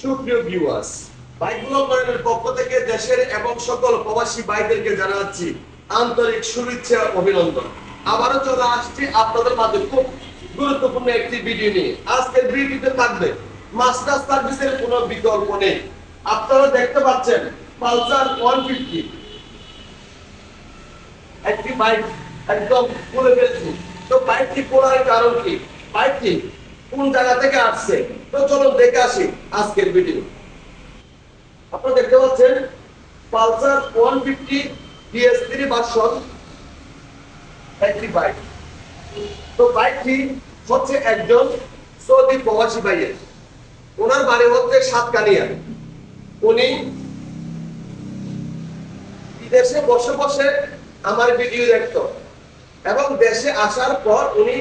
সুপ্রিয় ভিউয়ার্স বাইকগুলো ব্র্যান্ডের পক্ষ থেকে দেশের এবং সকল প্রবাসী বাইকদেরকে জানাচ্ছি আন্তরিক শুভেচ্ছা অভিনন্দন। আবারও চলে আসছি আপনাদের মাঝে খুব গুরুত্বপূর্ণ একটি ভিডিও নিয়ে। আজকের ভিডিওতে থাকবে মাস্টার সার্ভিসের কোনো বিকল্প নেই। আপনারা দেখতে পাচ্ছেন পালসার ওয়ান ফিফটি একটি বাইক একদম খুলে ফেলছি। তো বাইকটি খোলার কারণ কি? বাইকটি কোন জায়গা থেকে আসছে? তো চলুন দেখে আসি আজকের ভিডিও আপনারা দেখতে পাচ্ছেন Pulsar one fifty DS three version একটি বাইক। তো বাইকটি হচ্ছে একজন সৌদি প্রবাসী ভাইয়ের। ওনার বাড়ি হচ্ছে সাতকানিয়া। উনি বিদেশে বসে বসে আমার ভিডিও দেখতো। এবং দেশে আসার পর উনি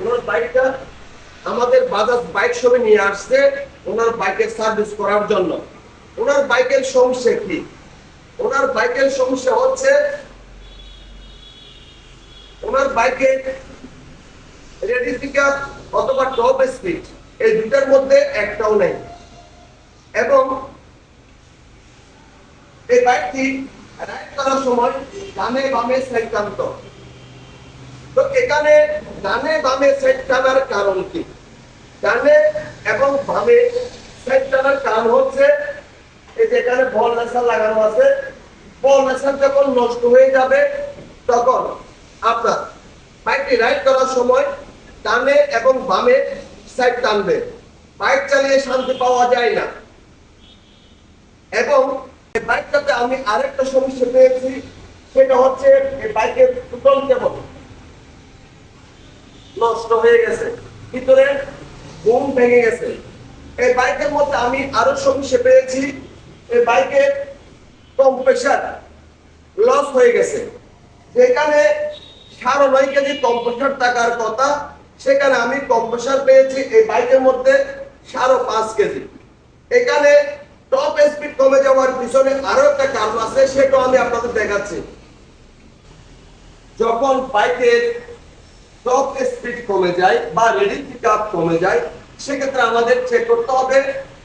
ওনার বাইকটা আমাদের বাজাজ বাইক শপে নিয়ে আসছে ওনার বাইকের সার্ভিস করার জন্য। ওনার বাইকের সমস্যা কি? ওনার বাইকের সমস্যা হচ্ছে ওনার বাইকের রেডি পিকআপ অথবা টপ স্পিড এই দুটার মধ্যে একটাও নেই। এবং এই বাইকটি রাইড করার সময় ডানে বামে সাইড তো এখানে ডানে বামে সাইড টানার কারণ কি? ডানে এবং বামে টানার কারণ হচ্ছে এই যে এখানে বল নেশার লাগানো আছে, বল নেশার যখন নষ্ট হয়ে যাবে, তখন আপনার বাইকটি রাইড করার সময় ডানে এবং বামে সাইড টানবে। বাইক চালিয়ে শান্তি পাওয়া যায় না। এবং এই বাইকটাতে আমি আরেকটা সমস্যা পেয়েছি, সেটা হচ্ছে এই বাইকের টুটল কেবল নষ্ট হয়ে গেছে। ভিতরে ঘুম ভেঙে গেছে। এই বাইকের মধ্যে আমি আরও সমস্যা পেয়েছি। এই বাইকের কম্প্রেসার লস হয়ে গেছে। যেখানে সাড়ে নয় কেজি কম্প্রেসার থাকার কথা, সেখানে আমি কম্প্রেসার পেয়েছি। এই বাইকের মধ্যে সাড়ে পাঁচ কেজি। এখানে টপ স্পিড কমে যাওয়ার পিছনে আরও একটা কারণ আছে সেটাও আমি আপনাদের দেখাচ্ছি। যখন বাইকের টপ স্পিড কমে যায় বা রেডি পিক কমে যায় সেক্ষেত্রে আমাদের চেক করতে হবে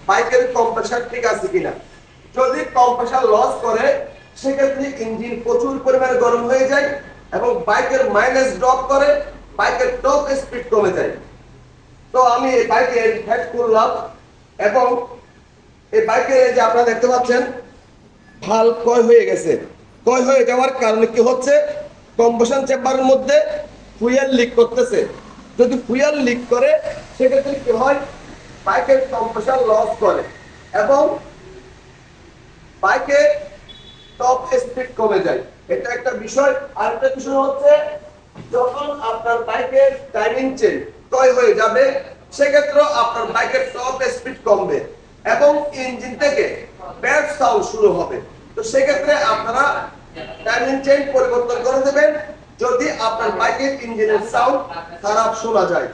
বাইকের কম্প্রেসার ঠিক আছে কিনা। যদি কম্প্রেসার লস করে, সেক্ষেত্রে ইঞ্জিন প্রচুর পরিমাণে গরম হয়ে যায় এবং বাইকের মাইলেজ ড্রপ করে বাইকের টপ স্পিড কমে যায়। তো আমি এই বাইকে হেড করলাম এবং এই বাইকের যে আপনারা দেখতে পাচ্ছেন ভালো ক্ষয় হয়ে গেছে। ক্ষয় হয়ে যাওয়ার কারণে কি হচ্ছে? কম্বশন চেম্বারের মধ্যে ফুয়েল লিক করতেছে। যদি ফুয়েল লিক করে, সেক্ষেত্রে কি হয়? বাইকের কম্প্রেসার লস করে এবং বাইকে টপ স্পিড কমে যায়। এটা একটা বিষয়। আর একটা বিষয় হচ্ছে, যখন আপনার বাইকের টাইমিং চেন ক্ষয় হয়ে যাবে সেক্ষেত্রে আপনার বাইকের টপ স্পিড কমবে এবং ইঞ্জিন থেকে ব্যাড সাউন্ড শুরু হবে। তো সেক্ষেত্রে আপনারা টাইমিং চেন পরিবর্তন করে দেবেন। যদি আপনার বাইকের ইঞ্জিনের সাউন্ড খারাপ শোনা যায়।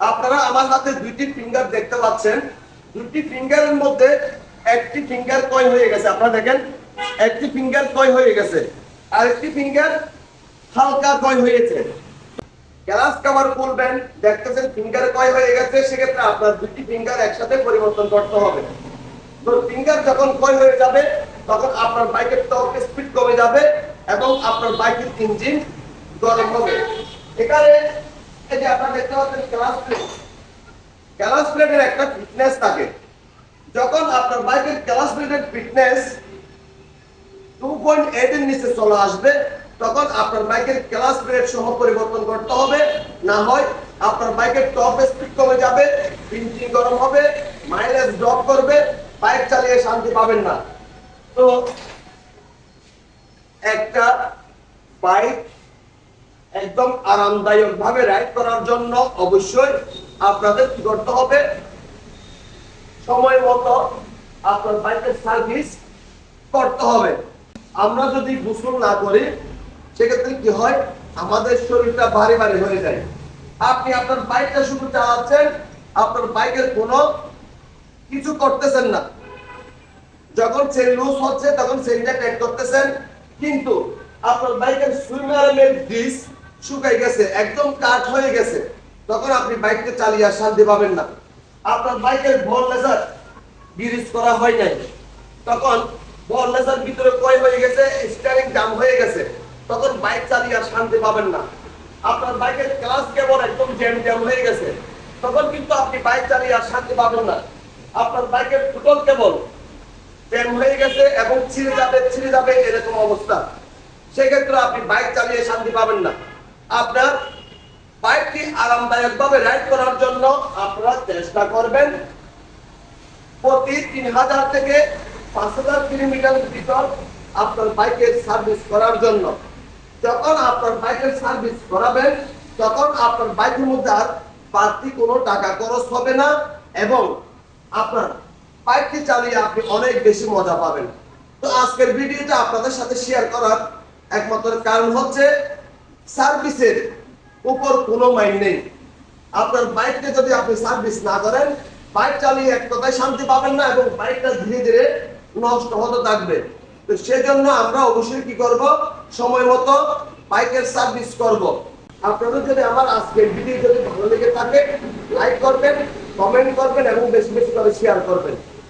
আপনারা আমার হাতে দুইটি ফিঙ্গার দেখতে পাচ্ছেন। দুটি ফিঙ্গারের মধ্যে একটি ফিঙ্গার কয় হয়ে গেছে? আপনারা দেখেন, একটি ফিঙ্গার কয় হয়ে গেছে? আর একটি ফিঙ্গার হালকা কয় হয়েছে? গ্লাস কভার খুলবেন, দেখতেছেন ফিঙ্গার কয় হয়ে গেছে, সেক্ষেত্রে আপনার দুটি ফিঙ্গার একসাথে পরিবর্তন করতে হবে। তো ফিঙ্গার যখন কয় হয়ে যাবে, তখন আপনার বাইকের টর্ক স্পিড কমে যাবে। এবং আপনার বাইকের ইঞ্জিন গরম হবে। এখানে এই যে আপনারা দেখতে পাচ্ছেন ক্লাস প্লেট ক্লাস প্লেটের একটা ফিটনেস থাকে। যখন আপনার বাইকের ক্লাস প্লেটের ফিটনেস টু পয়েন্ট এর নিচে চলে আসবে, তখন আপনার বাইকের ক্লাস প্লেট সহ পরিবর্তন করতে হবে। না হয় আপনার বাইকের টপ স্পিড কমে যাবে ইঞ্জিন গরম হবে মাইলেজ ড্রপ করবে বাইক চালিয়ে শান্তি পাবেন না। তো একটা বাইক একদম আরামদায়ক ভাবে রাইড করার জন্য অবশ্যই আপনাদের কি করতে হবে? সময় মতো আপনার বাইকের সার্ভিস করতে হবে। আমরা যদি গোসল না করি, সেক্ষেত্রে কি হয়? আমাদের শরীরটা ভারী ভারী হয়ে যায়। আপনি আপনার বাইকটা শুধু চালাচ্ছেন আপনার বাইকের কোনো কিছু করতেছেন না। যখন চেন লুজ হচ্ছে, তখন চেনটা টাইট করতেছেন। কিন্তু আপনার বাইকের সুইমারের ডিস শুকাই গেছে, একদম কাট হয়ে গেছে। তখন আপনি বাইককে চালিয়ে আর শান্তি পাবেন না। আপনার বাইকের বল লেজার গিরিজ করা হয় নাই। তখন বল লেজার ভিতরে কয় হয়ে গেছে? স্টিয়ারিং জাম হয়ে গেছে। তখন বাইক চালিয়ে আর শান্তি পাবেন না। আপনার বাইকের ক্লাস কেবল একদম জ্যাম জ্যাম হয়ে গেছে। তখন কিন্তু আপনি বাইক চালিয়ে আর শান্তি পাবেন না। আপনার বাইকের ফুটল কেবল জ্যাম হয়ে গেছে এবং ছিঁড়ে যাবে ছিঁড়ে যাবে এরকম অবস্থা। সেক্ষেত্রে আপনি বাইক চালিয়ে শান্তি পাবেন না। আপনার বাইকটি আরামদায়ক ভাবে রাইড করার জন্য আপনারা চেষ্টা করবেন। প্রতি তিন হাজার থেকে পাঁচ হাজার কিলোমিটার ভিতর আপনার বাইকের সার্ভিস করার জন্য। যখন আপনার বাইকের সার্ভিস করাবেন, তখন আপনার বাইকের মধ্যে আর বাড়তি কোনো টাকা খরচ হবে না এবং আপনার বাইকটি চালিয়ে আপনি অনেক বেশি মজা পাবেন। তো আজকের ভিডিওটা আপনাদের সাথে শেয়ার করার একমাত্র কারণ হচ্ছে সার্ভিসের উপর কোনো মাইন নেই। আপনার বাইকটা যদি আপনি সার্ভিস না করেন বাইক চালিয়ে এক কথায় শান্তি পাবেন না এবং বাইকটা ধীরে ধীরে নষ্ট হতে থাকবে। তো সেজন্য আমরা অবশ্যই কি করব? সময় মতো বাইকের সার্ভিস করব। আপনাদের যদি আমার আজকের ভিডিও যদি ভালো লেগে থাকে লাইক করবেন কমেন্ট করবেন এবং বেশি বেশি করে শেয়ার করবেন।